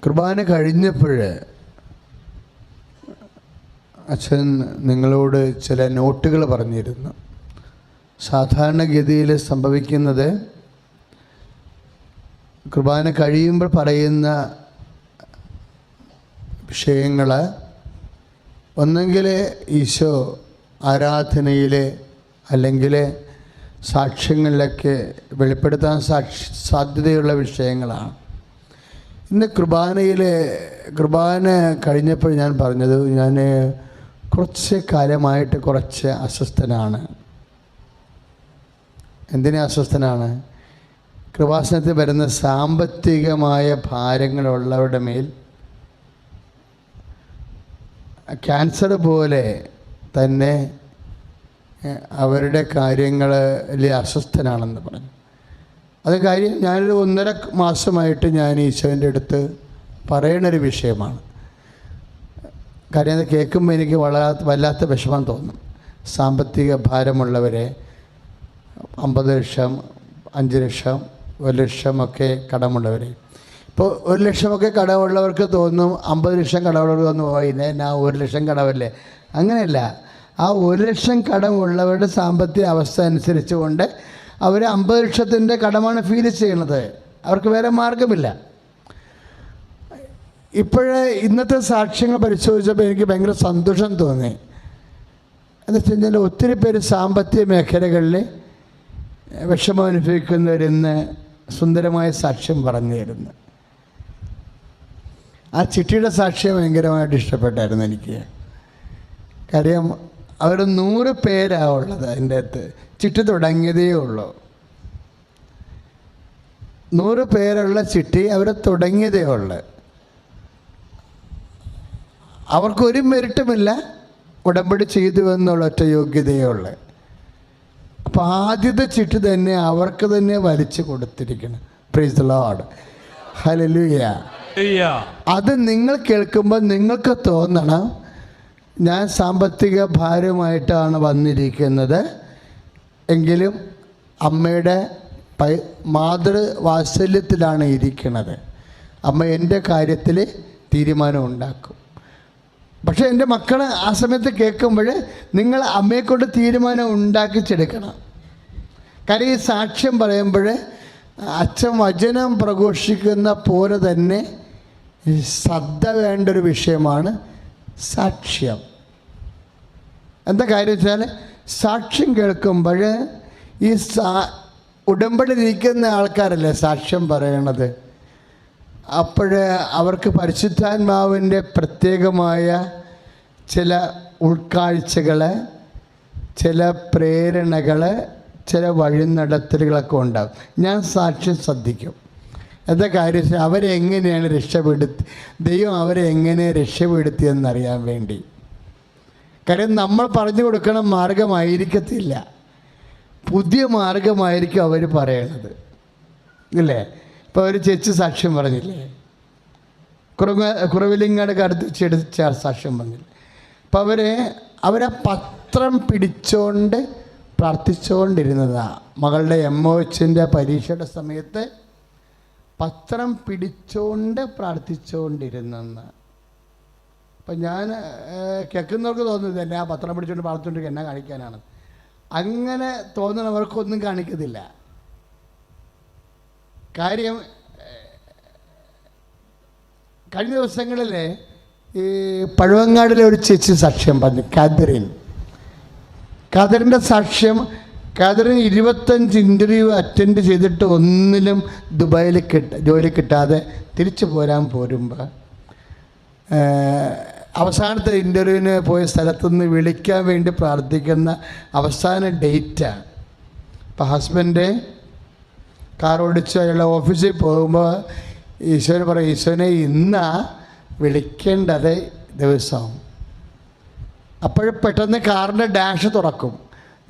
കുർബാന കഴിഞ്ഞപ്പോൾ അച്ഛൻ നിങ്ങളോട് ചില നോട്ടുകൾ പറഞ്ഞിരുന്നു. സാധാരണഗതിയിൽ സംഭവിക്കുന്നത് കുർബാന കഴിയുമ്പോൾ പറയുന്ന വിഷയങ്ങൾ ഒന്നെങ്കിൽ ഈശോ ആരാധനയിൽ അല്ലെങ്കിൽ സാക്ഷ്യങ്ങളിലൊക്കെ വെളിപ്പെടുത്താൻ സാക്ഷി സാധ്യതയുള്ള വിഷയങ്ങളാണ്. ഇന്ന് കുർബാനയിലെ കുർബാന കഴിഞ്ഞപ്പോൾ ഞാൻ പറഞ്ഞത് ഞാൻ കുറച്ച് കാലമായിട്ട് കുറച്ച് അസ്വസ്ഥനാണ്. എന്തിനാ അസ്വസ്ഥനാണ്? കൃപാസനത്തിൽ വരുന്ന സാമ്പത്തികമായ ഭാരങ്ങളുള്ളവരുടെ മേൽ ക്യാൻസർ പോലെ തന്നെ അവരുടെ കാര്യങ്ങളിൽ അസ്വസ്ഥനാണെന്ന് പറഞ്ഞു. അത് കാര്യം ഞാനൊരു ഒന്നര മാസമായിട്ട് ഞാൻ ഈശോന്റെ അടുത്ത് പറയണൊരു വിഷയമാണ്. കാര്യം അത് കേൾക്കുമ്പോൾ എനിക്ക് വളരെ വല്ലാത്ത വിഷമം തോന്നും. സാമ്പത്തിക ഭാരമുള്ളവരെ അമ്പത് ലക്ഷം അഞ്ച് ലക്ഷം ഒരു ലക്ഷമൊക്കെ കടമുള്ളവരെ. ഇപ്പോൾ ഒരു ലക്ഷമൊക്കെ കടമുള്ളവർക്ക് തോന്നും അമ്പത് ലക്ഷം കടമുള്ളവർക്ക് തോന്നും പോയിന്നെ ഞാൻ ഒരു ലക്ഷം കടമല്ലേ? അങ്ങനെയല്ല. ആ ഒരു ലക്ഷം കടമുള്ളവരുടെ സാമ്പത്തിക അവസ്ഥ അനുസരിച്ച് കൊണ്ട് അവർ അമ്പത് ലക്ഷത്തിന്റെ കടമാണ് ഫീൽ ചെയ്യണത് അവർക്ക് വേറെ മാർഗമില്ല. ഇപ്പോഴേ ഇന്നത്തെ സാക്ഷ്യങ്ങൾ പരിശോധിച്ചപ്പോൾ എനിക്ക് ഭയങ്കര സന്തോഷം തോന്നി. എന്ന് വെച്ച് കഴിഞ്ഞാൽ ഒത്തിരി പേര് സാമ്പത്തിക മേഖലകളിൽ വിഷമം അനുഭവിക്കുന്നവരിന്ന് സുന്ദരമായ സാക്ഷ്യം പറഞ്ഞു തരുന്നു. ആ ചിട്ടിയുടെ സാക്ഷ്യം ഭയങ്കരമായിട്ട് ഇഷ്ടപ്പെട്ടായിരുന്നു എനിക്ക്. കാര്യം അവർ നൂറ് പേരാ ഉള്ളത് അതിന്റെ അകത്ത്. ചിട്ടി തുടങ്ങിയതേ ഉള്ളൂ. നൂറ് പേരുള്ള ചിട്ടി അവർ തുടങ്ങിയതേ ഉള്ളു. അവർക്കൊരു മെരിട്ടുമില്ല ഉടമ്പടി ചെയ്തു എന്നുള്ള ഒറ്റ യോഗ്യതയേ ഉള്ളു. അപ്പം ആദ്യത്തെ ചിട്ടി തന്നെ അവർക്ക് തന്നെ വലിച്ചു കൊടുത്തിരിക്കണം പ്രീസ് ലോഡ് ഹലലുയ. അത് നിങ്ങൾ കേൾക്കുമ്പോൾ നിങ്ങൾക്ക് തോന്നണം. ഞാൻ സാമ്പത്തിക ഭാരമായിട്ടാണ് വന്നിരിക്കുന്നത്. എങ്കിലും അമ്മയുടെ പൈ മാതൃ വാത്സല്യത്തിലാണ് ഇരിക്കുന്നത്. അമ്മ എന്റെ കാര്യത്തിൽ തീരുമാനം ഉണ്ടാക്കും പക്ഷേ എന്റെ മക്കൾ ആ സമയത്ത് കേൾക്കുമ്പോൾ നിങ്ങൾ അമ്മയെക്കൊണ്ട് തീരുമാനം ഉണ്ടാക്കിച്ചെടുക്കണം. കാര്യം ഈ സാക്ഷ്യം പറയുമ്പോൾ അച്ഛൻ വചനം പ്രഘോഷിക്കുന്ന പോലെ തന്നെ ശ്രദ്ധ വേണ്ട ഒരു വിഷയമാണ്. സാക്ഷ്യം. എന്താ കാര്യം വെച്ചാൽ സാക്ഷ്യം കേൾക്കുമ്പോൾ ഈ സാ ഉടമ്പടിയിരിക്കുന്ന ആൾക്കാരല്ലേ സാക്ഷ്യം പറയണത്? അപ്പോൾ അവർക്ക് പരിശുദ്ധാത്മാവിന്റെ പ്രത്യേകമായ ചില ഉൾക്കാഴ്ചകൾ ചില പ്രേരണകൾ ചില വഴിനടത്തലുകളൊക്കെ ഉണ്ടാകും ഞാൻ സാക്ഷ്യം ശ്രദ്ധിക്കും. എന്താ കാര്യം? അവരെ എങ്ങനെയാണ് രക്ഷപ്പെടുത്തി? ദൈവം അവരെ എങ്ങനെ രക്ഷപ്പെടുത്തിയെന്നറിയാൻ വേണ്ടി. കാര്യം നമ്മൾ പറഞ്ഞു കൊടുക്കണ മാർഗമായിരിക്കത്തില്ല. പുതിയ മാർഗമായിരിക്കും അവർ പറയണത്. ഇല്ലേ? ഇപ്പോൾ ഒരു ചേച്ചി സാക്ഷ്യം പറഞ്ഞില്ലേ? കുറവ് കുറവിലിങ്ങാട് കടുത്ത് ചെടിച്ച സാക്ഷ്യം പറഞ്ഞില്ലേ? അപ്പം അവർ അവരെ പത്രം പിടിച്ചോണ്ട് പ്രാർത്ഥിച്ചുകൊണ്ടിരുന്നതാണ് മകളുടെ എം ഒ എച്ചിന്റെ പരീക്ഷയുടെ സമയത്ത് പത്രം പിടിച്ചോണ്ട് പ്രാർത്ഥിച്ചുകൊണ്ടിരുന്നെന്ന് അപ്പം ഞാൻ കേൾക്കുന്നവർക്ക് തോന്നുന്നത് എന്നെ ആ പത്രം പിടിച്ചുകൊണ്ട് പ്രാർത്ഥിച്ചുകൊണ്ട് എന്നെ കാണിക്കാനാണ്. അങ്ങനെ തോന്നുന്നവർക്കൊന്നും കാണിക്കത്തില്ല. കാര്യം കഴിഞ്ഞ ദിവസങ്ങളിൽ ഈ പഴവങ്ങാടിലെ ഒരു ചേച്ചി സാക്ഷ്യം പറഞ്ഞു കാതറിൻ. കാതറിന്റെ സാക്ഷ്യം കാതറിൻ ഇരുപത്തഞ്ച് ഇന്റർവ്യൂ അറ്റൻഡ് ചെയ്തിട്ട് ഒന്നിലും ദുബായിൽ കിട്ട ജോലി കിട്ടാതെ തിരിച്ചു പോരാൻ പോരുമ്പോൾ അവസാനത്തെ ഇന്റർവ്യൂവിന് പോയ സ്ഥലത്തുനിന്ന് വിളിക്കാൻ വേണ്ടി പ്രാർത്ഥിക്കുന്ന അവസാന ഡേറ്റാണ് അപ്പോൾ ഹസ്ബൻഡ് കാർ ഓടിച്ച് അയാളുടെ ഓഫീസിൽ പോകുമ്പോൾ ഈശോന് പറയും ഈശോനെ ഇന്നാ വിളിക്കേണ്ടത് ദിവസം. അപ്പോൾ പെട്ടെന്ന് കാറിന്റെ ഡാഷ് തുറക്കും.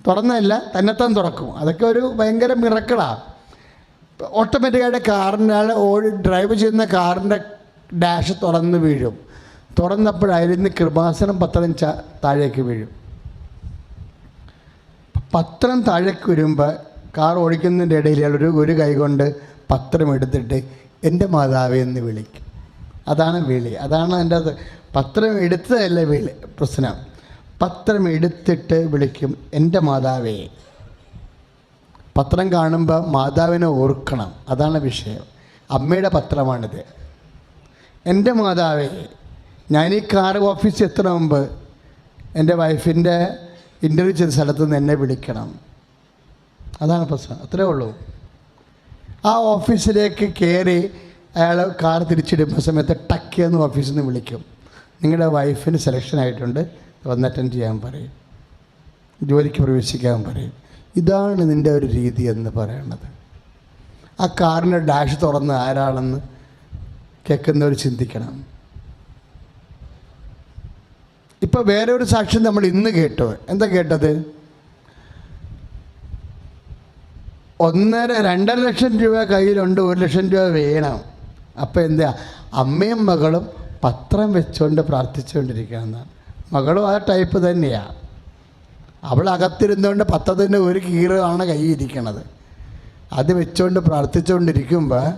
തുറന്നല്ല തന്നെത്താൻ തുറക്കും. അതൊക്കെ ഒരു ഭയങ്കര മിറക്കളാണ് ഓട്ടോമാറ്റിക്കായിട്ട് കാറിന്റെ ആൾ ഓടി ഡ്രൈവ് ചെയ്യുന്ന കാറിന്റെ ഡാഷ് തുറന്ന് വീഴും. തുറന്നപ്പോഴായിരുന്നു കൃപാസനം പത്രം ച താഴേക്ക് വീഴും. പത്രം താഴേക്ക് വരുമ്പോൾ കാർ ഓടിക്കുന്നതിന്റെ ഇടയിൽ ഒരു ഒരു കൈ കൊണ്ട് പത്രം എടുത്തിട്ട് എന്റെ മാതാവ് എന്ന് വിളിക്കും. അതാണ് വിളി. അതാണ് എന്റെ പത്രം എടുത്തതല്ല വിളി പ്രശ്നം. പത്രം എടുത്തിട്ട് വിളിക്കും എന്റെ മാതാവേ പത്രം കാണുമ്പോൾ മാതാവിനെ ഓർക്കണം. അതാണ് വിഷയം. അമ്മയുടെ പത്രമാണിത്. എന്റെ മാതാവേ ഞാൻ ഈ കാർ ഓഫീസിൽ എത്തണ മുമ്പ് എന്റെ വൈഫിന്റെ ഇന്റർവ്യൂ ചെയ്ത സ്ഥലത്ത് നിന്ന് എന്നെ വിളിക്കണം. അതാണ് പ്രശ്നം. അത്രേ ഉള്ളൂ. ആ ഓഫീസിലേക്ക് കയറി അയാൾ കാർ തിരിച്ചിടുമ്പോൾ സമയത്ത് ടക്ക് എന്ന് ഓഫീസിൽ നിന്ന് വിളിക്കും. നിങ്ങളുടെ വൈഫിന് സെലക്ഷൻ ആയിട്ടുണ്ട്. വന്ന് അറ്റൻഡ് ചെയ്യാൻ പറയും. ജോലിക്ക് പ്രവേശിക്കാൻ പറയും. ഇതാണ് നിന്റെ ഒരു രീതി എന്ന് പറയണത്. ആ കാറിന്റെ ഡാഷ് തുറന്ന് ആരാണെന്ന് കേൾക്കുന്നവർ ചിന്തിക്കണം. ഇപ്പോൾ വേറെ ഒരു സാക്ഷ്യം നമ്മൾ ഇന്ന് കേട്ടു. എന്താ കേട്ടത്? ഒന്നര രണ്ടര ലക്ഷം രൂപ കയ്യിലുണ്ട് ഒരു ലക്ഷം രൂപ വേണം. അപ്പോൾ എന്താ അമ്മയും മകളും പത്രം വെച്ചുകൊണ്ട് പ്രാർത്ഥിച്ചുകൊണ്ടിരിക്കുകയെന്നാണ് മകളും ആ ടൈപ്പ് തന്നെയാണ് അവൾ അകത്തിരുന്നുകൊണ്ട് പത്രത്തിന്റെ ഒരു കീറാണ് കയ്യിരിക്കണത് അത് വെച്ചുകൊണ്ട് പ്രാർത്ഥിച്ചുകൊണ്ടിരിക്കുമ്പോൾ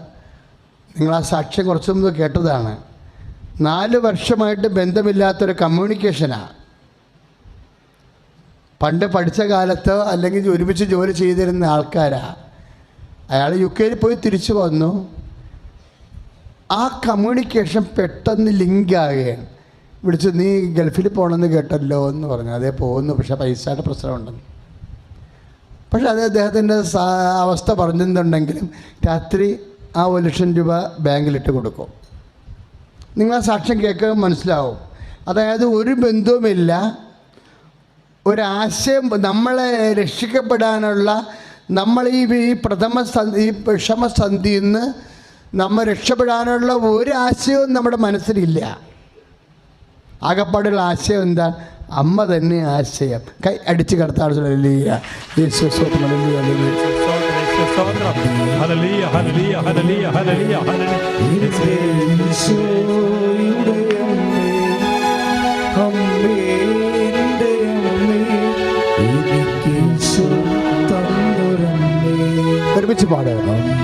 നിങ്ങൾ ആ സാക്ഷ്യം കുറച്ച് മുമ്പ് കേട്ടതാണ്. നാല് വർഷമായിട്ട് ബന്ധമില്ലാത്തൊരു കമ്മ്യൂണിക്കേഷനാണ് പണ്ട് പഠിച്ച കാലത്ത് അല്ലെങ്കിൽ ഒരുമിച്ച് ജോലി ചെയ്തിരുന്ന ആൾക്കാരാ. അയാൾ യു കെയിൽ പോയി തിരിച്ചു വന്നു. ആ കമ്മ്യൂണിക്കേഷൻ പെട്ടെന്ന് ലിങ്ക് ആകുകയാണ് വിളിച്ച് നീ ഗൾഫിൽ പോകണമെന്ന് കേട്ടല്ലോ എന്ന് പറഞ്ഞു. അതേ പോകുന്നു പക്ഷേ പൈസയുടെ പ്രശ്നമുണ്ടെന്ന്. പക്ഷേ അത് അദ്ദേഹത്തിന്റെ അവസ്ഥ പറഞ്ഞിട്ടുണ്ടെങ്കിലും രാത്രി ആ ഒരു ലക്ഷം രൂപ ബാങ്കിലിട്ട് കൊടുക്കും. നിങ്ങൾ ആ സാക്ഷ്യം കേൾക്കുക മനസ്സിലാവും. അതായത് ഒരു ബന്ധവുമില്ല. ഒരാശയം നമ്മളെ രക്ഷിക്കപ്പെടാനുള്ള നമ്മൾ ഈ ഈ പ്രഥമ സന്ധി ഈ വിഷമസന്ധിയിൽ നിന്ന് നമ്മൾ രക്ഷപ്പെടാനുള്ള ഒരു ആശയവും നമ്മുടെ മനസ്സിലില്ല. ആകപ്പാടുള്ള ആശയം എന്താ? അമ്മ തന്നെ ആശയം. കൈ അടിച്ച് കടത്താൻ ഒരുമിച്ച് സ്തോത്രം,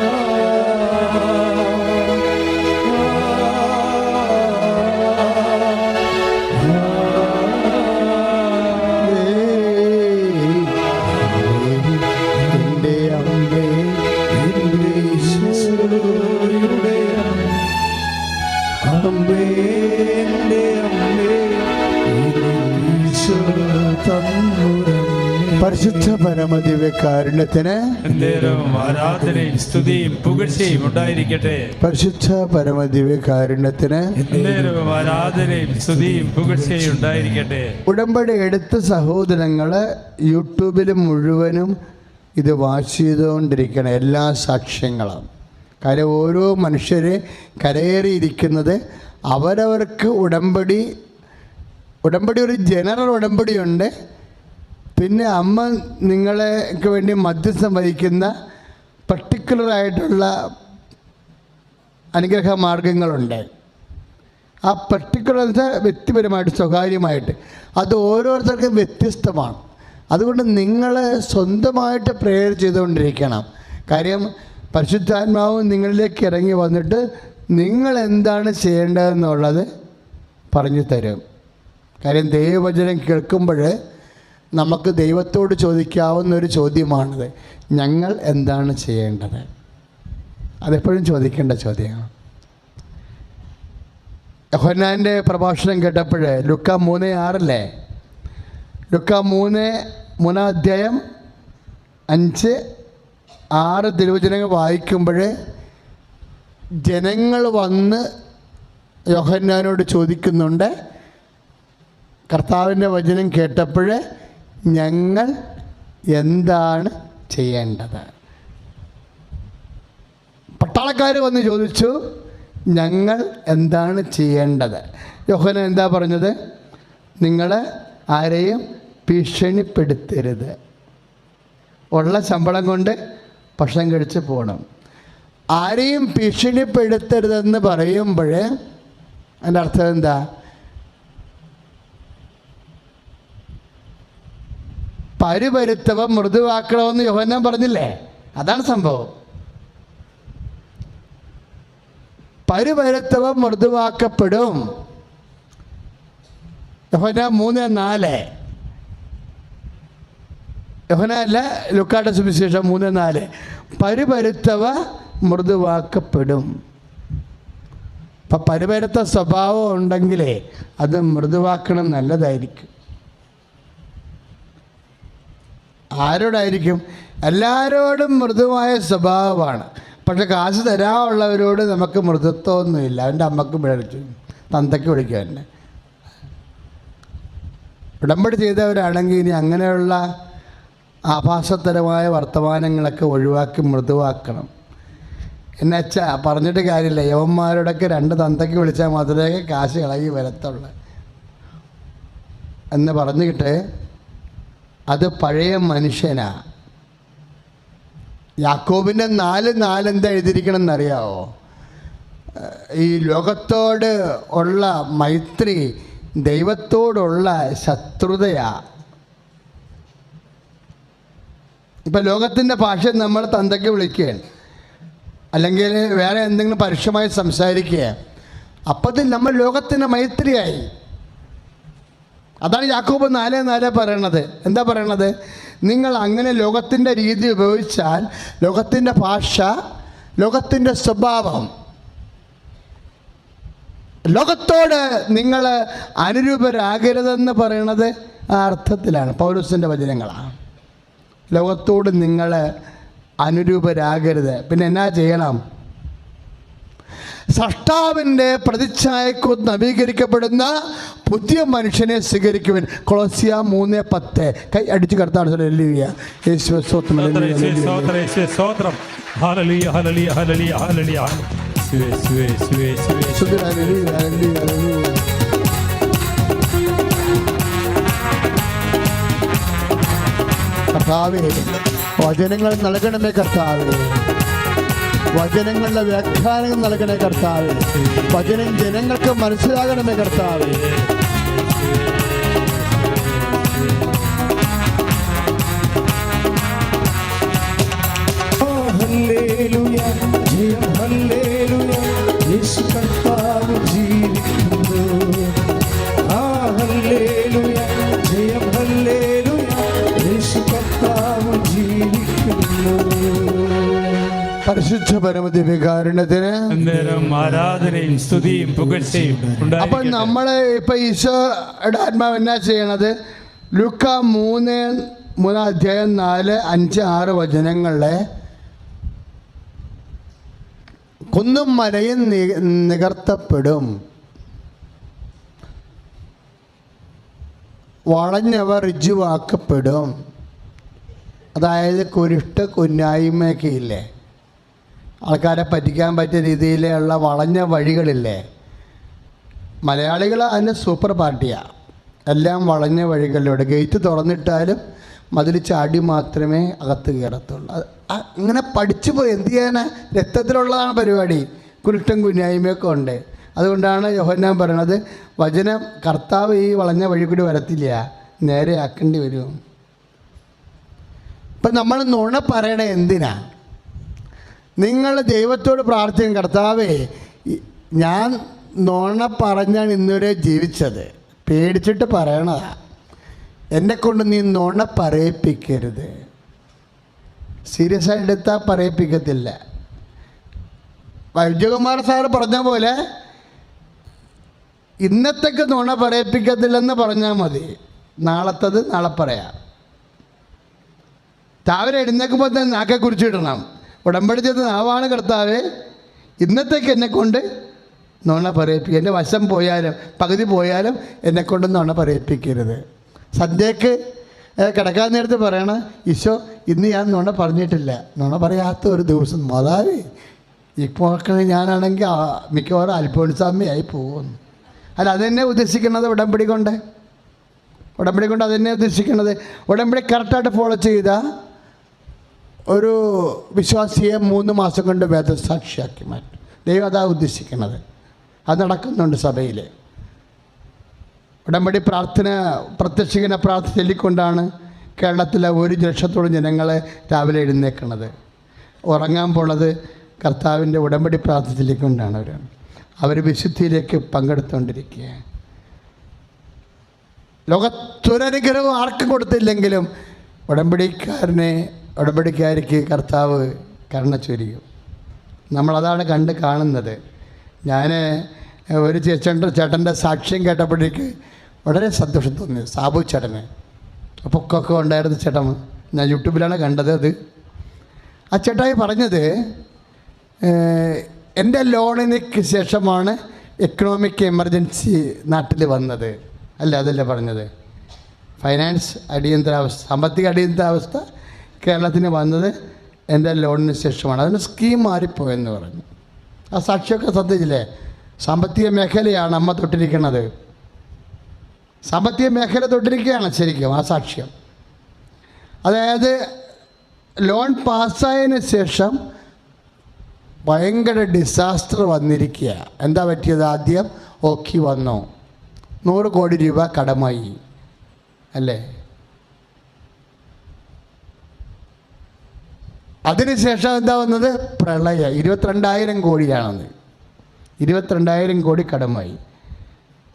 പരിശുദ്ധ പരമദിവ്യ കാരുണ്യത്തിന് ആരാധനയും സ്തുതിയും പുകഴ്ചയും ഉണ്ടായിരിക്കട്ടെ. പരിശുദ്ധ പരമദിവ്യ കാരുണ്യത്തിന് ആരാധനയും സ്തുതിയും പുകഴ്ചയും ഉണ്ടായിരിക്കട്ടെ. ഉടമ്പടി എടുത്ത സഹോദരങ്ങൾ യൂട്യൂബിൽ മുഴുവനും ഇത് വാച്ച് ചെയ്തുകൊണ്ടിരിക്കണം എല്ലാ സാക്ഷ്യങ്ങളും. കാര്യം ഓരോ മനുഷ്യരെ കരയേറിയിരിക്കുന്നത് അവരവർക്ക് ഉടമ്പടി ഉടമ്പടി ഒരു ജനറൽ ഉടമ്പടിയുണ്ട്. പിന്നെ അമ്മ നിങ്ങളെ വേണ്ടി മധ്യസ്ഥം വഹിക്കുന്ന പർട്ടിക്കുലറായിട്ടുള്ള അനുഗ്രഹ മാർഗങ്ങളുണ്ട് ആ പർട്ടിക്കുലർ വ്യക്തിപരമായിട്ട് സ്വകാര്യമായിട്ട് അത് ഓരോരുത്തർക്കും വ്യത്യസ്തമാണ്. അതുകൊണ്ട് നിങ്ങൾ സ്വന്തമായിട്ട് പ്രേയർ ചെയ്തുകൊണ്ടിരിക്കണം. കാര്യം പരിശുദ്ധാത്മാവ് നിങ്ങളിലേക്ക് ഇറങ്ങി വന്നിട്ട് നിങ്ങൾ എന്താണ് ചെയ്യേണ്ടതെന്നുള്ളത് പറഞ്ഞു തരും. കാര്യം ദൈവവചനം കേൾക്കുമ്പോൾ നമുക്ക് ദൈവത്തോട് ചോദിക്കാവുന്ന ഒരു ചോദ്യമാണത്. ഞങ്ങൾ എന്താണ് ചെയ്യേണ്ടത്? അതെപ്പോഴും ചോദിക്കേണ്ട ചോദ്യമാണ്. യഹോന്നാന്റെ പ്രഭാഷണം കേട്ടപ്പോൾ ലുക്ക മൂന്ന് ആറല്ലേ ലുക്ക മൂന്ന് മൂന്നാം അധ്യായം അഞ്ച് ആറ് തിരുവചനങ്ങൾ വായിക്കുമ്പോൾ ജനങ്ങൾ വന്ന് യോഹന്നാനോട് ചോദിക്കുന്നുണ്ട്. കർത്താവിന്റെ വചനം കേട്ടപ്പോൾ ഞങ്ങൾ എന്താണ് ചെയ്യേണ്ടത്? പട്ടാളക്കാർ വന്ന് ചോദിച്ചു ഞങ്ങൾ എന്താണ് ചെയ്യേണ്ടത്? യോഹന എന്താ പറഞ്ഞത്? നിങ്ങൾ ആരെയും ഭീഷണിപ്പെടുത്തരുത്. ഉള്ള ശമ്പളം കൊണ്ട് ഭക്ഷണം കഴിച്ച് പോകണം ആരെയും ഭീഷണിപ്പെടുത്തരുതെന്ന് പറയുമ്പോൾ അതിന്റെ അർത്ഥം എന്താ? പരുപരുത്തവ മൃദുവാക്കണമെന്ന് യോഹന്നാൻ പറഞ്ഞില്ലേ? അതാണ് സംഭവം. പരുപരുത്തവ മൃദുവാക്കപ്പെടും. യോഹന മൂന്ന് നാല്. യോഹന അല്ല ലുക്കാട്ട സുവിശേഷം മൂന്ന് നാല്. പരുപരുത്തവ മൃദുവാക്കപ്പെടും. അപ്പം പരുപരുത്ത സ്വഭാവം ഉണ്ടെങ്കിലേ അത് മൃദുവാക്കണം നല്ലതായിരിക്കും. ആരോടായിരിക്കും? എല്ലാവരോടും മൃദുവായ സ്വഭാവമാണ്. പക്ഷെ കാശ് തരാനുള്ളവരോട് നമുക്ക് മൃദുത്വമൊന്നുമില്ല. അവന്റെ അമ്മയ്ക്ക് വിളിച്ചു. തന്തയ്ക്ക് വിളിക്കുക തന്നെ ഉടമ്പടി ചെയ്തവരാണെങ്കിൽ ഇനി അങ്ങനെയുള്ള ആഭാസതരമായ വർത്തമാനങ്ങളൊക്കെ ഒഴിവാക്കി മൃദുവാക്കണം. എന്നുവെച്ചാൽ പറഞ്ഞിട്ട് കാര്യമില്ല. യവന്മാരോടൊക്കെ രണ്ട് തന്തയ്ക്ക് വിളിച്ചാൽ മാത്രമേ കാശ് ഇളകി വരത്തുള്ളൂ. എന്ന് പറഞ്ഞിട്ട് അത് പഴയ മനുഷ്യനാ. യാക്കോബിന്റെ നാല് നാലെന്താ എഴുതിയിരിക്കണം എന്നറിയാവോ ഈ ലോകത്തോട് ഉള്ള മൈത്രി ദൈവത്തോടുള്ള ശത്രുതയാ. ഇപ്പം ലോകത്തിന്റെ ഭാഷ നമ്മൾ തന്തയ്ക്ക് വിളിക്കുകയാണ്. അല്ലെങ്കിൽ വേറെ എന്തെങ്കിലും പരുഷമായി സംസാരിക്കുക അപ്പത്തിൽ നമ്മൾ ലോകത്തിന്റെ മൈത്രിയായി. അതാണ് യാക്കോബ് നാല് നാല് പറയണത്. എന്താ പറയണത്? നിങ്ങൾ അങ്ങനെ ലോകത്തിന്റെ രീതി ഉപയോഗിച്ചാൽ ലോകത്തിന്റെ ഭാഷ ലോകത്തിന്റെ സ്വഭാവം ലോകത്തോട് നിങ്ങൾ അനുരൂപരാകരുതെന്ന് പറയണത് ആ അർത്ഥത്തിലാണ്. പൗരസിന്റെ വചനങ്ങളാണ്. ലോകത്തോട് നിങ്ങൾ അനുരൂപരാകരുത്. പിന്നെ എന്നാ ചെയ്യണം? സൃഷ്ടാവിന്റെ പ്രതിച്ഛായക്കു നവീകരിക്കപ്പെടുന്ന പുതിയ മനുഷ്യനെ സ്വീകരിക്കുവാൻ. കൊളോസിയ മൂന്ന് പത്ത്. കൈ അടിച്ചു കടത്താണ്. കർത്താവേ വചനങ്ങൾ നൽകണമേ കർത്താവേ. വചനങ്ങളുടെ വ്യാഖ്യാനങ്ങൾ നൽകണേ കർത്താവ്. വചനം ജനങ്ങൾക്ക് മനസ്സിലാകണമേ കർത്താവേ. അന്നേരം ആരാധനയും സ്തുതിയും പുകഴ്ചയും അപ്പൊ നമ്മൾ ഇപ്പൊ ഈശോ ആത്മാവ് എന്നാ ചെയ്യണത്? ലുക്ക മൂന്ന് മൂന്നാം അധ്യായം നാല് അഞ്ച് ആറ് വചനങ്ങളെ കുന്നും മലയും നികർത്തപ്പെടും. വളഞ്ഞവർ രുജുവാക്കപ്പെടും അതായത് കുരിഷ്ട കുന്നായ്മയൊക്കെ ഇല്ലേ? ആൾക്കാരെ പറ്റിക്കാൻ പറ്റിയ രീതിയിലുള്ള വളഞ്ഞ വഴികളില്ലേ? മലയാളികൾ അതിന് സൂപ്പർ പാർട്ടിയാണ് എല്ലാം വളഞ്ഞ വഴികളിലൂടെ. ഗേറ്റ് തുറന്നിട്ടാലും മതിൽ ചാടി മാത്രമേ അകത്ത് കയറത്തുള്ളൂ. അങ്ങനെ പഠിച്ചു പോയി. എന്ത് ചെയ്യാനാ? രക്തത്തിലുള്ളതാണ് പരിപാടി. കുരുട്ടും കുഞ്ഞായ്മയൊക്കെ ഉണ്ട്. അതുകൊണ്ടാണ് യോഹന്നാൻ പറയണത് വചനം കർത്താവ് ഈ വളഞ്ഞ വഴി കൂടി വരത്തില്ല. നേരെ ആക്കേണ്ടി വരും. ഇപ്പം നമ്മൾ നുണ പറയണ എന്തിനാ? നിങ്ങൾ ദൈവത്തോട് പ്രാർത്ഥിക്കും കർത്താവേ ഞാൻ നോണ പറഞ്ഞാണ് ഇന്നുവരെ ജീവിച്ചത്. പേടിച്ചിട്ട് പറയണതാ. എന്നെ കൊണ്ട് നീ നോണ പറയിപ്പിക്കരുത്. സീരിയസ് ആയിട്ട് എടുത്താൽ പറയിപ്പിക്കത്തില്ല. വൈദ്യകുമാർ സാർ പറഞ്ഞ പോലെ ഇന്നത്തേക്ക് നുണ പറയിപ്പിക്കത്തില്ലെന്ന് പറഞ്ഞാൽ മതി. നാളത്തത് നാളെ പറയാം. താവരെ എഴുന്നേക്കുമ്പോൾ തന്നെ നാക്കെ കുറിച്ചിടണം ഉടമ്പടി ചെയ്ത നാവാണ് കർത്താവേ. ഇന്നത്തേക്ക് എന്നെ കൊണ്ട് നോണ പറയിപ്പിക്കുക എന്റെ വശം പോയാലും പകുതി പോയാലും എന്നെ കൊണ്ട് നുണ പറയിപ്പിക്കരുത്. സന്ധ്യക്ക് കിടക്കാൻ നേരത്ത് പറയണ ഈശോ ഇന്ന് ഞാൻ നോണ പറഞ്ഞിട്ടില്ല. നോണ പറയാത്ത ഒരു ദിവസം മാതാവേ ഇപ്പോൾ ഞാനാണെങ്കിൽ മിക്കവാറും അൽഫോൺസാമ്മയായി പോകുന്നു. അല്ല അതെന്നെ ഉദ്ദേശിക്കുന്നത് ഉടമ്പടി കൊണ്ട്? ഉടമ്പടി കൊണ്ട് അതെന്നെ ഉദ്ദേശിക്കുന്നത്? ഉടമ്പടി കറക്റ്റായിട്ട് ഫോളോ ചെയ്ത? ഒരു വിശ്വാസിയെ മൂന്ന് മാസം കൊണ്ട് വേദസാക്ഷിയാക്കി മാറ്റും. ദൈവം അതാ ഉദ്ദേശിക്കുന്നത്. അത് നടക്കുന്നുണ്ട് സഭയിൽ ഉടമ്പടി പ്രാർത്ഥന പ്രത്യക്ഷിക്കുന്ന പ്രാർത്ഥന ചൊല്ലിക്കൊണ്ടാണ് കേരളത്തിലെ ഒരു ലക്ഷത്തോളം ജനങ്ങളെ രാവിലെ എഴുന്നേക്കുന്നത് ഉറങ്ങാൻ പോണത് കർത്താവിന്റെ ഉടമ്പടി പ്രാർത്ഥന ചൊല്ലിക്കൊണ്ടാണ് അവർ അവർ വിശുദ്ധിയിലേക്ക് പങ്കെടുത്തുകൊണ്ടിരിക്കുക ലോകത്തൊരനുഗ്രഹം ആർക്കും കൊടുത്തില്ലെങ്കിലും ഉടമ്പടിക്കാരനെ ഉടമ്പടിക്കാരിക്ക് കർത്താവ് കരുണ ചൊരിയും. നമ്മളതാണ് കണ്ട് കാണുന്നത്. ഞാൻ ഒരു ചേച്ചന്റെ ചേട്ടന്റെ സാക്ഷ്യം കേട്ടപ്പോഴേക്ക് വളരെ സന്തോഷം തോന്നി സാബു ചേട്ടന്. പൊക്കൊക്കെ ഉണ്ടായിരുന്നു ചേട്ടൻ ഞാൻ യൂട്യൂബിലാണ് കണ്ടത് അത്. ആ ചേട്ടായി പറഞ്ഞത് എന്റെ ലോണിന് ശേഷമാണ് എക്കണോമിക് എമർജൻസി നാട്ടിൽ വന്നത്. അല്ല അതല്ലേ പറഞ്ഞത്. ഫൈനാൻസ് അടിയന്തരാവസ്ഥ സാമ്പത്തിക അടിയന്തരാവസ്ഥ കേരളത്തിന് വന്നത് എന്റെ ലോണിന് ശേഷമാണ്. അതിന് സ്കീം മാറിപ്പോയെന്ന് പറഞ്ഞു. ആ സാക്ഷിയൊക്കെ ശ്രദ്ധിച്ചില്ലേ? സാമ്പത്തിക മേഖലയാണ് അമ്മ തൊട്ടിരിക്കുന്നത്. സാമ്പത്തിക മേഖല തൊട്ടിരിക്കുകയാണ് ശരിക്കും ആ സാക്ഷ്യം. അതായത് ലോൺ പാസ്സായതിനു ശേഷം ഭയങ്കര ഡിസാസ്റ്റർ വന്നിരിക്കുക. എന്താ പറ്റിയത് ആദ്യം? ഓക്കി വന്നു. നൂറ് കോടി രൂപ കടമായി. അല്ലേ? അതിനുശേഷം എന്താ വന്നത്? പ്രളയം. ഇരുപത്തിരണ്ടായിരം കോടിയാണെന്ന്. ഇരുപത്തിരണ്ടായിരം കോടി കടമായി.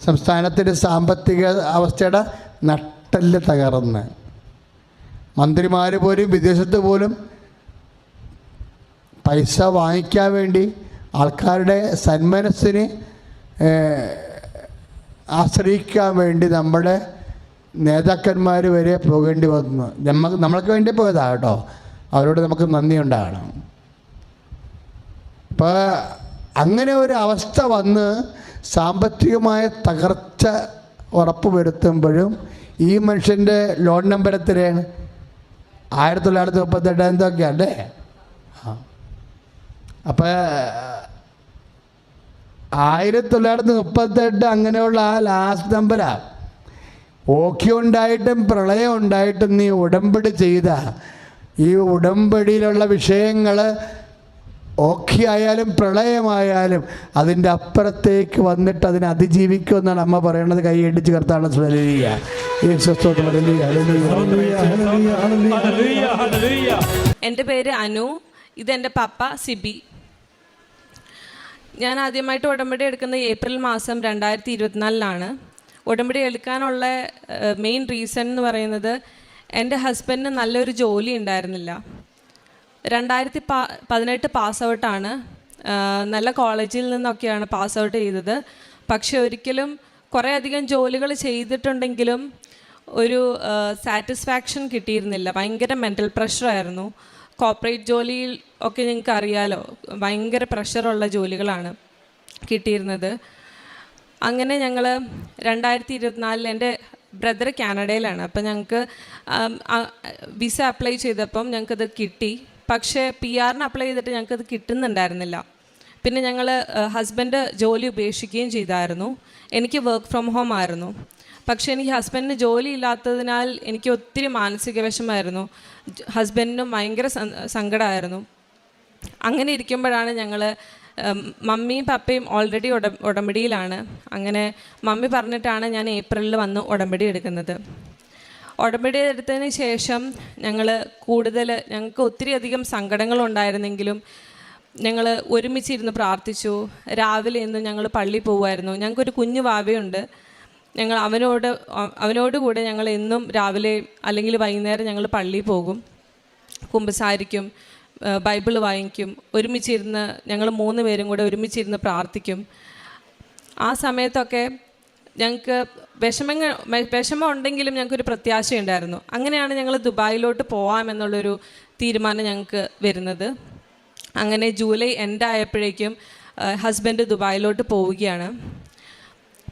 സംസ്ഥാനത്തിന്റെ സാമ്പത്തിക അവസ്ഥയുടെ നട്ടൽ തകർന്ന്. മന്ത്രിമാർ പോലും വിദേശത്ത് പോലും പൈസ വാങ്ങിക്കാൻ വേണ്ടി ആൾക്കാരുടെ സന്മനസ്സിന് ആശ്രയിക്കാൻ വേണ്ടി നമ്മുടെ നേതാക്കന്മാർ വരെ പോകേണ്ടി വന്നു. നമ്മ നമ്മൾക്ക് വേണ്ടി പോയതാ കേട്ടോ. അവരോട് നമുക്ക് നന്ദി ഉണ്ടാകണം. അപ്പോൾ അങ്ങനെ ഒരു അവസ്ഥ വന്ന് സാമ്പത്തികമായ തകർച്ച ഉറപ്പ് വരുത്തുമ്പോഴും ഈ മനുഷ്യന്റെ ലോൺ നമ്പർ എത്രയാണ്? ആയിരത്തി തൊള്ളായിരത്തി മുപ്പത്തെട്ട് എന്തൊക്കെയാണ് അല്ലേ? അപ്പോൾ ആയിരത്തി തൊള്ളായിരത്തി മുപ്പത്തെട്ട് അങ്ങനെയുള്ള ആ ലാസ്റ്റ് നമ്പരാ ഓക്കി ഉണ്ടായിട്ടും പ്രളയം ഉണ്ടായിട്ടും നീ ഉടമ്പടി ചെയ്ത ഈ ഉടമ്പടിയിലുള്ള വിഷയങ്ങൾ ഓക്കി ആയാലും പ്രളയമായാലും അതിന്റെ അപ്പുറത്തേക്ക് വന്നിട്ട് അതിനെ അതിജീവിക്കുമെന്നാണ് അമ്മ പറയണത് കൈയടിച്ച് കർത്താണ് ഹല്ലേലൂയ. യേശുസ്തോത്രം. ഹല്ലേലൂയ, ഹല്ലേലൂയ. ഹല്ലേലൂയ, ഹല്ലേലൂയ. എന്റെ പേര് അനു ഇതെന്റെ പപ്പ സിബി ഞാൻ ആദ്യമായിട്ട് ഉടമ്പടി എടുക്കുന്നത് ഏപ്രിൽ മാസം രണ്ടായിരത്തി ഇരുപത്തിനാലിലാണ് ഉടമ്പടി എടുക്കാനുള്ള മെയിൻ റീസൺ എന്ന് പറയുന്നത് എന്റെ ഹസ്ബൻഡിന് നല്ലൊരു ജോലി ഉണ്ടായിരുന്നില്ല. രണ്ടായിരത്തി പാ പതിനെട്ട് പാസ് ഔട്ടാണ് നല്ല കോളേജിൽ നിന്നൊക്കെയാണ് പാസ് ഔട്ട് ചെയ്തത്. പക്ഷെ ഒരിക്കലും കുറേ അധികം ജോലികൾ ചെയ്തിട്ടുണ്ടെങ്കിലും ഒരു സാറ്റിസ്ഫാക്ഷൻ കിട്ടിയിരുന്നില്ല. ഭയങ്കര മെന്റൽ പ്രഷറായിരുന്നു കോർപ്പറേറ്റ് ജോലിയിൽ ഒക്കെ നിങ്ങൾക്ക് അറിയാലോ ഭയങ്കര പ്രഷറുള്ള ജോലികളാണ് കിട്ടിയിരുന്നത്. അങ്ങനെ ഞങ്ങൾ രണ്ടായിരത്തി ഇരുപത്തിനാലിൽ എന്റെ ബ്രദർ കാനഡയിലാണ്. അപ്പം ഞങ്ങൾക്ക് വിസ അപ്ലൈ ചെയ്തപ്പം ഞങ്ങൾക്കത് കിട്ടി. പക്ഷേ പി ആറിന് അപ്ലൈ ചെയ്തിട്ട് ഞങ്ങൾക്കത് കിട്ടുന്നുണ്ടായിരുന്നില്ല. പിന്നെ ഞങ്ങൾ ഹസ്ബൻഡ് ജോലി ഉപേക്ഷിക്കുകയും ചെയ്തായിരുന്നു. എനിക്ക് വർക്ക് ഫ്രം ഹോം ആയിരുന്നു. പക്ഷേ എനിക്ക് ഹസ്ബൻഡിന് ജോലി ഇല്ലാത്തതിനാൽ എനിക്ക് ഒത്തിരി മാനസിക വിഷമായിരുന്നു ഹസ്ബൻഡിനും ഭയങ്കര സങ്കടമായിരുന്നു അങ്ങനെ ഇരിക്കുമ്പോഴാണ് ഞങ്ങൾ മമ്മിയും പപ്പയും ഓൾറെഡി ഉട ഉടമ്പടിയിലാണ്. അങ്ങനെ മമ്മി പറഞ്ഞിട്ടാണ് ഞാൻ ഏപ്രിലിൽ വന്ന് ഉടമ്പടി എടുക്കുന്നത്. ഉടമ്പടി എടുത്തതിന് ശേഷം ഞങ്ങൾ കൂടുതൽ ഞങ്ങൾക്ക് ഒത്തിരി അധികം സങ്കടങ്ങളുണ്ടായിരുന്നെങ്കിലും ഞങ്ങൾ ഒരുമിച്ചിരുന്ന് പ്രാർത്ഥിച്ചു. രാവിലെ ഇന്ന് ഞങ്ങൾ പള്ളി പോകുമായിരുന്നു ഞങ്ങൾക്കൊരു കുഞ്ഞു വാവയുണ്ട്. ഞങ്ങൾ അവനോട് അവനോട് കൂടെ ഞങ്ങൾ എന്നും രാവിലെ അല്ലെങ്കിൽ വൈകുന്നേരം ഞങ്ങൾ പള്ളിയിൽ പോകും. കുമ്പസാരിക്കും. ബൈബിൾ വാങ്ങിക്കും ഒരുമിച്ചിരുന്ന് ഞങ്ങൾ മൂന്ന് പേരും കൂടെ ഒരുമിച്ചിരുന്ന് പ്രാർത്ഥിക്കും. ആ സമയത്തൊക്കെ ഞങ്ങൾക്ക് വിഷമങ്ങൾ വിഷമം ഉണ്ടെങ്കിലും ഞങ്ങൾക്കൊരു പ്രത്യാശയുണ്ടായിരുന്നു അങ്ങനെയാണ് ഞങ്ങൾ ദുബായിലോട്ട് പോകാമെന്നുള്ളൊരു തീരുമാനം ഞങ്ങൾക്ക് വരുന്നത്. അങ്ങനെ ജൂലൈ എൻഡ് ആയപ്പോഴേക്കും ഹസ്ബൻഡ് ദുബായിലോട്ട് പോവുകയാണ്.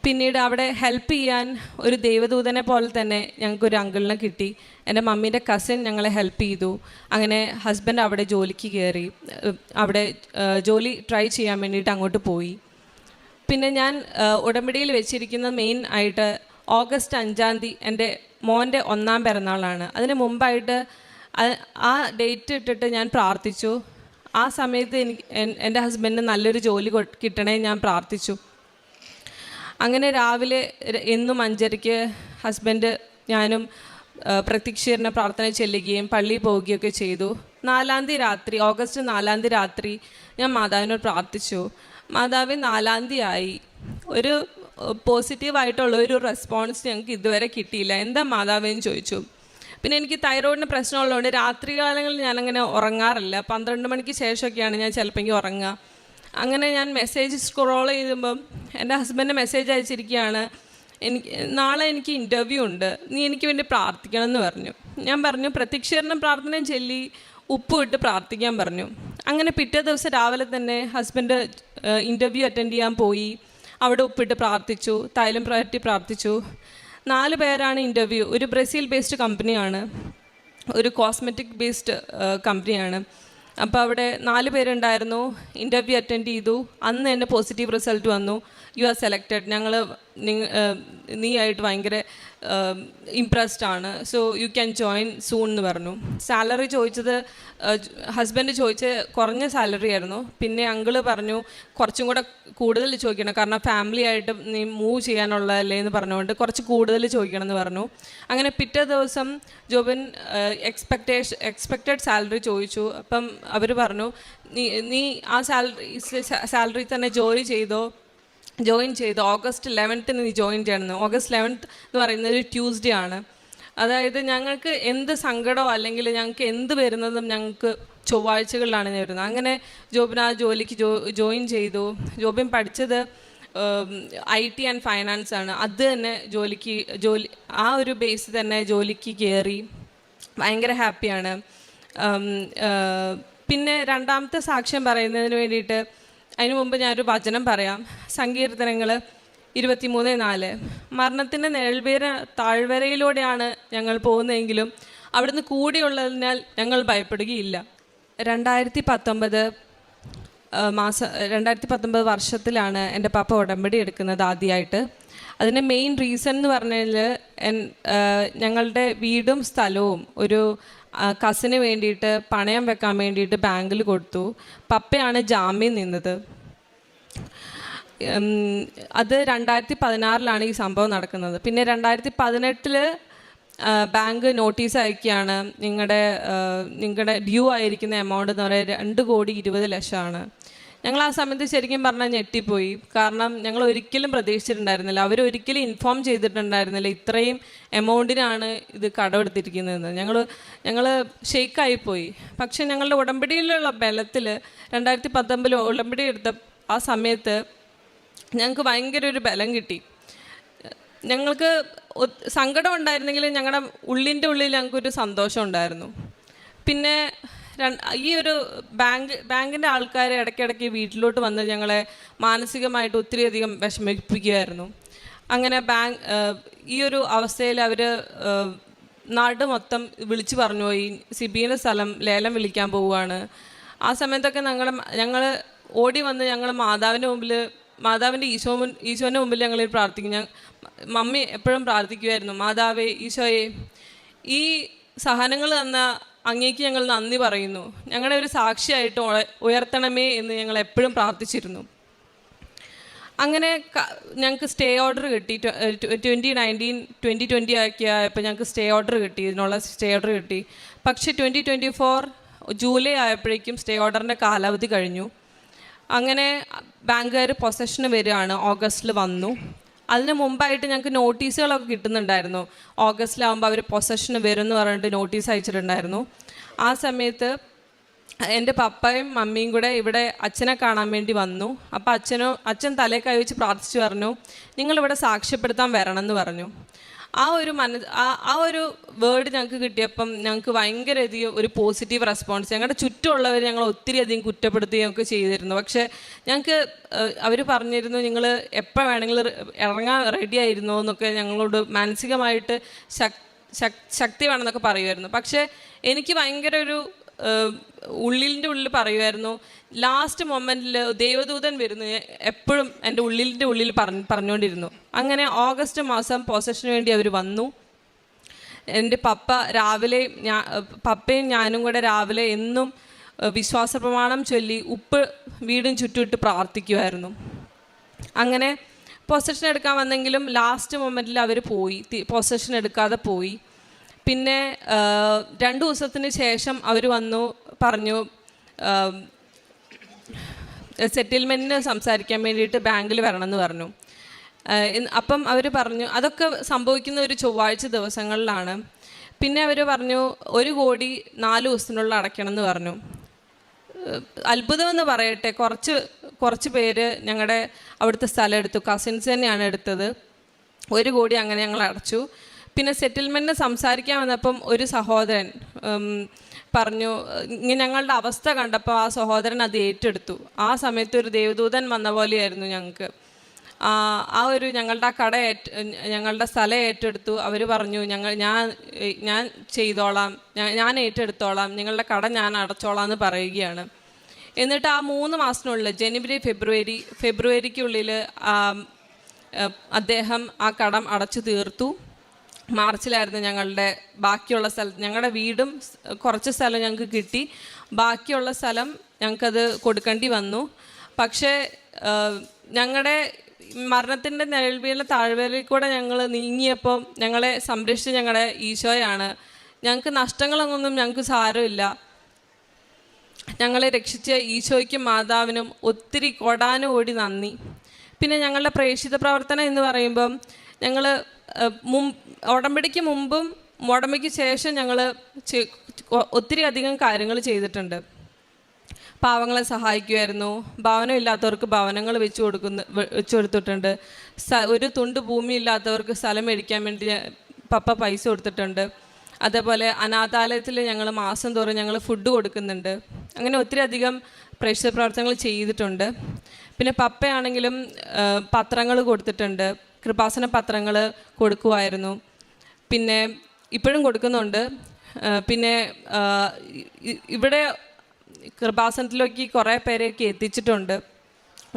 പിന്നീട് അവിടെ ഹെൽപ്പ് ചെയ്യാൻ ഒരു ദൈവദൂതനെ പോലെ തന്നെ ഞങ്ങൾക്കൊരു അങ്കിളിനെ കിട്ടി. എന്റെ മമ്മീന്റെ കസിൻ ഞങ്ങളെ ഹെൽപ്പ് ചെയ്തു. അങ്ങനെ ഹസ്ബൻഡ് അവിടെ ജോലിക്ക് കയറി. അവിടെ ജോലി ട്രൈ ചെയ്യാൻ വേണ്ടിയിട്ട് അങ്ങോട്ട് പോയി. പിന്നെ ഞാൻ ഉടമ്പടിയിൽ വെച്ചിരിക്കുന്ന മെയിൻ ആയിട്ട് ഓഗസ്റ്റ് അഞ്ചാം തീയതി എന്റെ മോന്റെ ഒന്നാം പിറന്നാളാണ്. അതിന് മുമ്പായിട്ട് ആ ഡേറ്റ് ഇട്ടിട്ട് ഞാൻ പ്രാർത്ഥിച്ചു. ആ സമയത്ത് എനിക്ക് എൻ- എന്റെ ഹസ്ബൻഡിന് നല്ലൊരു ജോലി കിട്ടണേ ഞാൻ പ്രാർത്ഥിച്ചു. അങ്ങനെ രാവിലെ എന്നും അഞ്ചരയ്ക്ക് ഹസ്ബൻഡ് ഞാനും പ്രത്യക്ഷീരണ പ്രാർത്ഥന ചെല്ലുകയും പള്ളിയിൽ പോവുകയൊക്കെ ചെയ്തു. നാലാം തീയതി രാത്രി ഓഗസ്റ്റ് നാലാം തീയതി രാത്രി ഞാൻ മാതാവിനോട് പ്രാർത്ഥിച്ചു. മാതാവ് നാലാം തീയതി ആയി. ഒരു പോസിറ്റീവായിട്ടുള്ള ഒരു റെസ്പോൺസ് ഞങ്ങൾക്ക് ഇതുവരെ കിട്ടിയില്ല. എന്താ മാതാവെന്ന് ചോദിച്ചു. പിന്നെ എനിക്ക് തൈറോയിഡിന് പ്രശ്നമുള്ളതുകൊണ്ട് രാത്രി കാലങ്ങളിൽ ഞാനങ്ങനെ ഉറങ്ങാറില്ല. പന്ത്രണ്ട് മണിക്ക് ശേഷമൊക്കെയാണ് ഞാൻ ചിലപ്പോൾ ഉറങ്ങുക. അങ്ങനെ ഞാൻ മെസ്സേജ് സ്ക്രോൾ ചെയ്യുമ്പം എന്റെ ഹസ്ബൻഡ് മെസ്സേജ് അയച്ചിരിക്കുകയാണ് എനിക്ക് നാളെ എനിക്ക് ഇന്റർവ്യൂ ഉണ്ട് നീ എനിക്ക് വേണ്ടി പ്രാർത്ഥിക്കണം എന്ന് പറഞ്ഞു. ഞാൻ പറഞ്ഞു പ്രത്യക്ഷീകരണം പ്രാർത്ഥന ചൊല്ലി ഉപ്പ് ഇട്ട് പ്രാർത്ഥിക്കാൻ പറഞ്ഞു. അങ്ങനെ പിറ്റേ ദിവസം രാവിലെ തന്നെ ഹസ്ബൻഡ് ഇന്റർവ്യൂ അറ്റൻഡ് ചെയ്യാൻ പോയി. അവിടെ ഉപ്പിട്ട് പ്രാർത്ഥിച്ചു തൈലം പ്രയറ്റി പ്രാർത്ഥിച്ചു. നാല് പേരാണ് ഇന്റർവ്യൂ ഒരു ബ്രസീൽ ബേസ്ഡ് കമ്പനിയാണ് ഒരു കോസ്മെറ്റിക് ബേസ്ഡ് കമ്പനിയാണ് അപ്പോൾ അവിടെ നാല് പേരുണ്ടായിരുന്നു. ഇന്റർവ്യൂ അറ്റൻഡ് ചെയ്തു. അന്ന് തന്നെ പോസിറ്റീവ് റിസൾട്ട് വന്നു. യു ആർ സെലക്റ്റഡ് ഞങ്ങൾ നീ ആയിട്ട് ഭയങ്കര ഇംപ്രസ്ഡ് ആണ്. So you can join soon എന്ന് പറഞ്ഞു. സാലറി ചോദിച്ചത് ഹസ്ബൻഡ് ചോദിച്ച കുറഞ്ഞ സാലറി ആയിരുന്നു. പിന്നെ അങ്കിൾ പറഞ്ഞു കുറച്ചും കൂടെ കൂടുതൽ ചോദിക്കണം. കാരണം ഫാമിലി ആയിട്ട് നീ മൂവ് ചെയ്യാനുള്ളതല്ലേ എന്ന് പറഞ്ഞുകൊണ്ട് കുറച്ച് കൂടുതൽ ചോദിക്കണം എന്ന് പറഞ്ഞു. അങ്ങനെ പിറ്റേ ദിവസം ജോബിൻ എക്സ്പെക്ടേഷൻ എക്സ്പെക്റ്റഡ് സാലറി ചോദിച്ചു. അപ്പം അവർ പറഞ്ഞു നീ നീ ആ സാലറി സാലറി തന്നെ ജോലി ചെയ്തോ? ജോയിൻ ചെയ്ത്. ഓഗസ്റ്റ് ലെവൻത്തിന് നീ ജോയിൻ ചെയ്യണമെന്ന് ഓഗസ്റ്റ് ലെവൻത്ത് എന്ന് പറയുന്നത് ഒരു ട്യൂസ്ഡേ ആണ്. അതായത് ഞങ്ങൾക്ക് എന്ത് സങ്കടമോ അല്ലെങ്കിൽ ഞങ്ങൾക്ക് എന്ത് വരുന്നതും ഞങ്ങൾക്ക് ചൊവ്വാഴ്ചകളിലാണ് വരുന്നത്. അങ്ങനെ ജോബിന് ആ ജോലിക്ക് ജോ ജോയിൻ ചെയ്തു. ജോബിൻ പഠിച്ചത് ഐ ടി ആൻഡ് ഫൈനാൻസ് ആണ്. അത് തന്നെ ജോലിക്ക് ജോലി ആ ഒരു ബേസ് തന്നെ ജോലിക്ക് കയറി. ഭയങ്കര ഹാപ്പിയാണ് പിന്നെ രണ്ടാമത്തെ സാക്ഷ്യം പറയുന്നതിന് വേണ്ടിയിട്ട് അതിനു മുമ്പ് ഞാനൊരു വചനം പറയാം. സങ്കീർത്തനങ്ങൾ ഇരുപത്തിമൂന്ന് നാല്. മരണത്തിന്റെ നിഴൽവേര താഴ്വരയിലൂടെയാണ് ഞങ്ങൾ പോകുന്നതെങ്കിലും അവിടുന്ന് കൂടിയുള്ളതിനാൽ ഞങ്ങൾ ഭയപ്പെടുകയില്ല. രണ്ടായിരത്തി പത്തൊമ്പത് മാസം രണ്ടായിരത്തി പത്തൊമ്പത് വർഷത്തിലാണ് എന്റെ പപ്പ ഉടമ്പടി എടുക്കുന്നത് ആദ്യമായിട്ട്. അതിന്റെ മെയിൻ റീസൺ എന്ന് പറഞ്ഞാൽ ഞങ്ങളുടെ വീടും സ്ഥലവും ഒരു കസിന് വേണ്ടിയിട്ട് പണയം വെക്കാൻ വേണ്ടിയിട്ട് ബാങ്കിൽ കൊടുത്തു. പപ്പയാണ് ജാമ്യം നിന്നത്. അത് രണ്ടായിരത്തി പതിനാറിലാണ് ഈ സംഭവം നടക്കുന്നത്. പിന്നെ രണ്ടായിരത്തി പതിനെട്ടിൽ ബാങ്ക് നോട്ടീസ് അയക്കുകയാണ്. നിങ്ങളുടെ നിങ്ങളുടെ ഡ്യൂ ആയിരിക്കുന്ന എമൗണ്ട് എന്ന് പറയുന്നത് രണ്ട് കോടി ഇരുപത് ലക്ഷമാണ്. ഞങ്ങൾ ആ സമയത്ത് ശരിക്കും പറഞ്ഞാൽ ഞെട്ടിപ്പോയി. കാരണം ഞങ്ങൾ ഒരിക്കലും പ്രതീക്ഷിച്ചിട്ടുണ്ടായിരുന്നില്ല. അവർ ഒരിക്കലും ഇൻഫോം ചെയ്തിട്ടുണ്ടായിരുന്നില്ല ഇത്രയും എമൗണ്ടിനാണ് ഇത് കടമെടുത്തിരിക്കുന്നതെന്ന് ഞങ്ങൾ ഞങ്ങൾ ഷെയ്ക്കായിപ്പോയി. പക്ഷേ ഞങ്ങളുടെ ഉടമ്പടിയിലുള്ള ബലത്തിൽ രണ്ടായിരത്തി പത്തൊമ്പതിൽ ഉടമ്പടി എടുത്ത ആ സമയത്ത് ഞങ്ങൾക്ക് ഭയങ്കര ഒരു ബലം കിട്ടി. ഞങ്ങൾക്ക് സങ്കടം ഉണ്ടായിരുന്നെങ്കിലും ഞങ്ങളുടെ ഉള്ളിന്റെ ഉള്ളിൽ ഞങ്ങൾക്കൊരു സന്തോഷം ഉണ്ടായിരുന്നു. പിന്നെ ഈ ഒരു ബാങ്ക് ബാങ്കിന്റെ ആൾക്കാർ ഇടയ്ക്കിടയ്ക്ക് വീട്ടിലോട്ട് വന്ന് ഞങ്ങളെ മാനസികമായിട്ട് ഒത്തിരിയധികം വിഷമിപ്പിക്കുമായിരുന്നു അങ്ങനെ ബാങ്ക് ഈ ഒരു അവസ്ഥയിൽ അവർ നാട് മൊത്തം വിളിച്ചു പറഞ്ഞു പോയി സിബിയുടെ സ്ഥലം ലേലം വിളിക്കാൻ പോവുകയാണ്. ആ സമയത്തൊക്കെ ഞങ്ങൾ ഞങ്ങൾ ഓടി വന്ന് ഞങ്ങൾ മാതാവിന്റെ മുമ്പിൽ മാതാവിന്റെ ഈശോ മുൻ- ഈശോന്റെ മുമ്പിൽ ഞങ്ങൾ പ്രാർത്ഥിക്കും. ഞാൻ മമ്മി എപ്പോഴും പ്രാർത്ഥിക്കുമായിരുന്നു മാതാവേ ഈശോയെ ഈ സഹനങ്ങൾ തന്ന അങ്ങേക്ക് ഞങ്ങൾ നന്ദി പറയുന്നു. ഞങ്ങളുടെ ഒരു സാക്ഷിയായിട്ട് ഉയ- ഉയർത്തണമേ എന്ന് ഞങ്ങൾ എപ്പോഴും പ്രാർത്ഥിച്ചിരുന്നു. അങ്ങനെ ഞങ്ങൾക്ക് സ്റ്റേ ഓർഡർ കിട്ടി. ട്വന്റി നയന്റീൻ ട്വന്റി ട്വന്റി ആക്കിയപ്പോൾ ഞങ്ങൾക്ക് സ്റ്റേ ഓർഡർ കിട്ടി. ഇതിനുള്ള സ്റ്റേ ഓർഡർ കിട്ടി. പക്ഷേ ട്വന്റി ട്വന്റി ഫോർ ജൂലൈ ആയപ്പോഴേക്കും സ്റ്റേ ഓർഡറിന്റെ കാലാവധി കഴിഞ്ഞു. അങ്ങനെ ബാങ്കുകാർ പൊസഷന് വരികയാണ്. ഓഗസ്റ്റിൽ വന്നു. അതിന് മുമ്പായിട്ട് ഞങ്ങൾക്ക് നോട്ടീസുകളൊക്കെ കിട്ടുന്നുണ്ടായിരുന്നു. ഓഗസ്റ്റിലാകുമ്പോൾ അവർ പൊസഷന് വരും എന്ന് പറഞ്ഞിട്ട് നോട്ടീസ് അയച്ചിട്ടുണ്ടായിരുന്നു. ആ സമയത്ത് എന്റെ പപ്പയും മമ്മിയും കൂടെ ഇവിടെ അച്ഛനെ കാണാൻ വേണ്ടി വന്നു. അപ്പോൾ അച്ഛനോ അച്ഛൻ തലേ കൈ വെച്ച് പ്രാർത്ഥിച്ചു പറഞ്ഞു നിങ്ങളിവിടെ സാക്ഷ്യപ്പെടുത്താൻ വരണം എന്ന് പറഞ്ഞു. ആ ഒരു മന ആ ഒരു വേർഡ് ഞങ്ങൾക്ക് കിട്ടിയപ്പം ഞങ്ങൾക്ക് ഭയങ്കര അധികം ഒരു പോസിറ്റീവ് റെസ്പോൺസ് ഞങ്ങളുടെ ചുറ്റുമുള്ളവർ ഞങ്ങൾ ഒത്തിരി അധികം കുറ്റപ്പെടുത്തുകയും ഒക്കെ ചെയ്തിരുന്നു. പക്ഷേ ഞങ്ങൾക്ക് അവർ പറഞ്ഞിരുന്നു നിങ്ങൾ എപ്പോൾ വേണമെങ്കിലും ഇറങ്ങാൻ റെഡി ആയിരുന്നോ എന്നൊക്കെ ഞങ്ങളോട് മാനസികമായിട്ട് ശക്തി ശക് ശക്തി വേണമെന്നൊക്കെ പറയുമായിരുന്നു പക്ഷേ എനിക്ക് ഭയങ്കര ഒരു ഉള്ളിലിന്റെ ഉള്ളിൽ പറയുമായിരുന്നു ലാസ്റ്റ് മൊമെന്റിൽ ദേവദൂതൻ വരുന്നു. എപ്പോഴും എന്റെ ഉള്ളിലിന്റെ ഉള്ളിൽ പറഞ്ഞ് പറഞ്ഞുകൊണ്ടിരുന്നു അങ്ങനെ ഓഗസ്റ്റ് മാസം പൊസഷന് വേണ്ടി അവർ വന്നു. എന്റെ പപ്പ രാവിലെ ഞാ പപ്പയും ഞാനും കൂടെ രാവിലെ എന്നും വിശ്വാസ പ്രമാണം ചൊല്ലി ഉപ്പ് വീടും ചുറ്റുമിട്ട് പ്രാർത്ഥിക്കുമായിരുന്നു അങ്ങനെ പൊസഷൻ എടുക്കാൻ വന്നെങ്കിലും ലാസ്റ്റ് മൊമെന്റിൽ അവർ പോയി. പൊസഷൻ എടുക്കാതെ പോയി. പിന്നെ രണ്ടു ദിവസത്തിന് ശേഷം അവർ വന്നു പറഞ്ഞു സെറ്റിൽമെന്റിന് സംസാരിക്കാൻ വേണ്ടിയിട്ട് ബാങ്കിൽ വരണമെന്ന് പറഞ്ഞു. അപ്പം അവർ പറഞ്ഞു അതൊക്കെ സംഭവിക്കുന്ന ഒരു ചൊവ്വാഴ്ച ദിവസങ്ങളിലാണ്. പിന്നെ അവർ പറഞ്ഞു ഒരു കോടി നാല് ദിവസത്തിനുള്ള അടയ്ക്കണം എന്ന് പറഞ്ഞു. അത്ഭുതമെന്ന് പറയട്ടെ കുറച്ച് കുറച്ച് പേര് ഞങ്ങളുടെ അവിടുത്തെ സ്ഥലം എടുത്തു കസിൻസ് തന്നെയാണ് എടുത്തത്. ഒരു കോടി അങ്ങനെ ഞങ്ങൾ അടച്ചു. പിന്നെ സെറ്റിൽമെന്റിന് സംസാരിക്കാൻ വന്നപ്പം ഒരു സഹോദരൻ പറഞ്ഞു ഞങ്ങളുടെ അവസ്ഥ കണ്ടപ്പോൾ ആ സഹോദരൻ അത് ഏറ്റെടുത്തു. ആ സമയത്ത് ഒരു ദേവദൂതൻ വന്ന പോലെയായിരുന്നു ഞങ്ങൾക്ക് ആ ഒരു ഞങ്ങളുടെ ആ കട ഞങ്ങളുടെ സ്ഥലം ഏറ്റെടുത്തു. അവർ പറഞ്ഞു ഞങ്ങൾ ഞാൻ ഞാൻ ചെയ്തോളാം ഞാൻ ഏറ്റെടുത്തോളാം നിങ്ങളുടെ കട ഞാൻ അടച്ചോളാം എന്ന് പറയുകയാണ്. എന്നിട്ട് ആ മൂന്ന് മാസത്തിനുള്ളിൽ ജനുവരി ഫെബ്രുവരി ഫെബ്രുവരിക്കുള്ളിൽ അദ്ദേഹം ആ കടം അടച്ചു തീർത്തു. മാർച്ചിലായിരുന്നു ഞങ്ങളുടെ ബാക്കിയുള്ള സ്ഥലം ഞങ്ങളുടെ വീടും കുറച്ച് സ്ഥലം ഞങ്ങൾക്ക് കിട്ടി. ബാക്കിയുള്ള സ്ഥലം ഞങ്ങൾക്കത് കൊടുക്കേണ്ടി വന്നു. പക്ഷേ ഞങ്ങളുടെ മരണത്തിന്റെ നിഴൽവീഴ താഴ്വരയിൽ കൂടെ ഞങ്ങൾ നീങ്ങിയപ്പോൾ ഞങ്ങളെ സംരക്ഷിച്ച ഞങ്ങളുടെ ഈശോയാണ്. ഞങ്ങൾക്ക് നഷ്ടങ്ങളൊന്നും ഞങ്ങൾക്ക് സാരമില്ല. ഞങ്ങളെ രക്ഷിച്ച ഈശോയ്ക്കും മാതാവിനും ഒത്തിരി കൊടാനും ഓടി നന്ദി. പിന്നെ ഞങ്ങളുടെ പ്രേക്ഷിത പ്രവർത്തനം എന്ന് പറയുമ്പം ഞങ്ങൾ ഉടമ്പടിക്ക് മുമ്പും ഉടമ്പടിക്ക് ശേഷം ഞങ്ങൾ ഒത്തിരി അധികം കാര്യങ്ങൾ ചെയ്തിട്ടുണ്ട്. പാവങ്ങളെ സഹായിക്കുമായിരുന്നു ഭവനമില്ലാത്തവർക്ക് ഭവനങ്ങൾ വെച്ചു കൊടുക്കുന്ന വെച്ചു കൊടുത്തിട്ടുണ്ട്. ഒരു തുണ്ട് ഭൂമി ഇല്ലാത്തവർക്ക് സ്ഥലം മേടിക്കാൻ വേണ്ടി പപ്പ പൈസ കൊടുത്തിട്ടുണ്ട്. അതേപോലെ അനാഥാലയത്തിൽ ഞങ്ങൾ മാസം തോറും ഞങ്ങൾ ഫുഡ് കൊടുക്കുന്നുണ്ട്. അങ്ങനെ ഒത്തിരി അധികം പ്രേക്ഷക പ്രവർത്തനങ്ങൾ ചെയ്തിട്ടുണ്ട്. പിന്നെ പപ്പയാണെങ്കിലും പത്രങ്ങൾ കൊടുത്തിട്ടുണ്ട്. കൃപാസന പത്രങ്ങൾ കൊടുക്കുമായിരുന്നു പിന്നെ ഇപ്പോഴും കൊടുക്കുന്നുണ്ട്. പിന്നെ ഇവിടെ കൃപാസനത്തിലേക്ക് കുറേ പേരെയൊക്കെ എത്തിച്ചിട്ടുണ്ട്.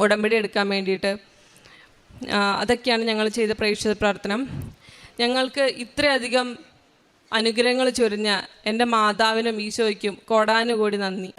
ഉടമ്പടി എടുക്കാൻ വേണ്ടിയിട്ട്. അതൊക്കെയാണ് ഞങ്ങൾ ചെയ്ത പ്രേക്ഷിത പ്രാർത്ഥന. ഞങ്ങൾക്ക് ഇത്രയധികം അനുഗ്രഹങ്ങൾ ചൊരിഞ്ഞ എന്റെ മാതാവിനും ഈശോയ്ക്കും കോടാനുകൂടി നന്ദി.